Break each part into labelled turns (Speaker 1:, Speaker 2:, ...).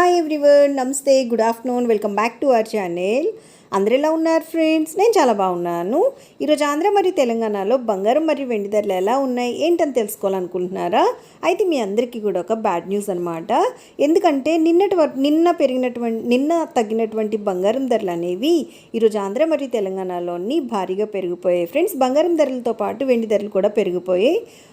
Speaker 1: Hi everyone నమస్తే good afternoon welcome back to our channel అందరు ఎలా ఉన్నారు ఫ్రెండ్స్ నేను చాలా బాగున్నాను. ఈరోజు ఆంధ్ర మరియు తెలంగాణలో బంగారం మరియు వెండి ధరలు ఎలా ఉన్నాయి ఏంటని తెలుసుకోవాలనుకుంటున్నారా? అయితే మీ అందరికీ కూడా ఒక బ్యాడ్ న్యూస్ అనమాట ఎందుకంటే నిన్నటి నిన్న పెరిగినటువంటి నిన్న తగ్గినటువంటి బంగారం ధరలు అనేవి ఈరోజు ఆంధ్ర మరియు తెలంగాణలోని భారీగా పెరిగిపోయాయి. ఫ్రెండ్స్ బంగారం ధరలతో పాటు వెండి ధరలు కూడా పెరిగిపోయాయి.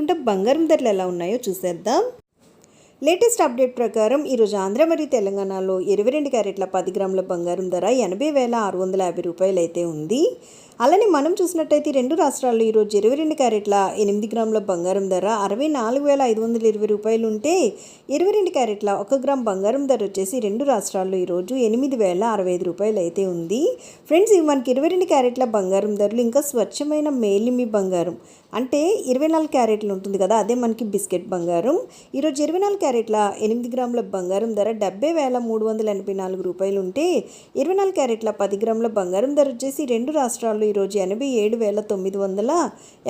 Speaker 1: చేయకుండా బంగారం ధరలు ఎలా ఉన్నాయో చూసేద్దాం. లేటెస్ట్ అప్డేట్ ప్రకారం ఈరోజు ఆంధ్ర మరియు తెలంగాణలో ఇరవై రెండు క్యారెట్ల పది గ్రాముల బంగారం ధర ఎనభై వేల ఆరు వందల యాభై రూపాయలు అయితే ఉంది. అలానే మనం చూసినట్టయితే రెండు రాష్ట్రాల్లో ఈరోజు ఇరవై రెండు క్యారెట్ల ఎనిమిది గ్రాముల బంగారం ధర అరవై నాలుగు వేల ఐదు వందల ఇరవై రూపాయలు ఉంటే ఇరవై రెండు క్యారెట్ల ఒక గ్రామ్ బంగారం ధర వచ్చేసి రెండు రాష్ట్రాల్లో ఈరోజు ఎనిమిది వేల అరవై ఐదు రూపాయలు అయితే ఉంది. ఫ్రెండ్స్ ఇవి మనకి ఇరవై రెండు క్యారెట్ల బంగారం ధరలు ఇంకా స్వచ్ఛమైన మేలిమి బంగారం అంటే ఇరవై నాలుగు క్యారెట్లు ఉంటుంది కదా అదే మనకి బిస్కెట్ బంగారం. ఈరోజు ఇరవై నాలుగు క్యారెట్ల ఎనిమిది గ్రాముల బంగారం ధర డెబ్బై వేల మూడు వందల ఎనభై నాలుగు రూపాయలు ఉంటే ఇరవై నాలుగు క్యారెట్ల పది గ్రాముల బంగారం ధర వచ్చేసి రెండు రాష్ట్రాల్లో ఈరోజు ఎనభై ఏడు వేల తొమ్మిది వందల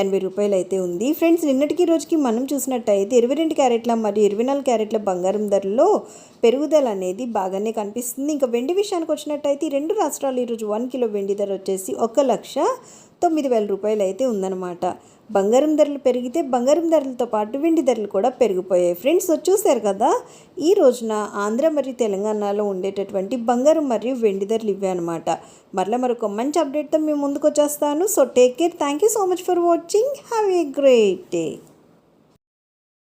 Speaker 1: ఎనభై రూపాయలు అయితే ఉంది. ఫ్రెండ్స్ నిన్నటికి రోజుకి మనం చూసినట్టయితే ఇరవై రెండు క్యారెట్ల మరియు ఇరవై నాలుగు క్యారెట్ల బంగారం ధరలో పెరుగుదల అనేది బాగానే కనిపిస్తుంది. ఇంకా వెండి విషయానికి వచ్చినట్టయితే రెండు రాష్ట్రాలు ఈరోజు వన్ కిలో వెండి ధర వచ్చేసి ఒక లక్ష తొమ్మిది వేల రూపాయలు అయితే ఉందన్నమాట. బంగారం ధరలు పెరిగితే బంగారం ధరలతో పాటు వెండి ధరలు కూడా పెరిగిపోయాయి. ఫ్రెండ్స్ చూశారు కదా ఈ రోజున ఆంధ్ర మరియు తెలంగాణలో ఉండేటటువంటి బంగారం మరియు వెండి ధరలు ఇవే అనమాట మరలా మరొక మంచి అప్డేట్తో మేము ముందుకు వచ్చేస్తాను. So take care thank you so much for watching have a great day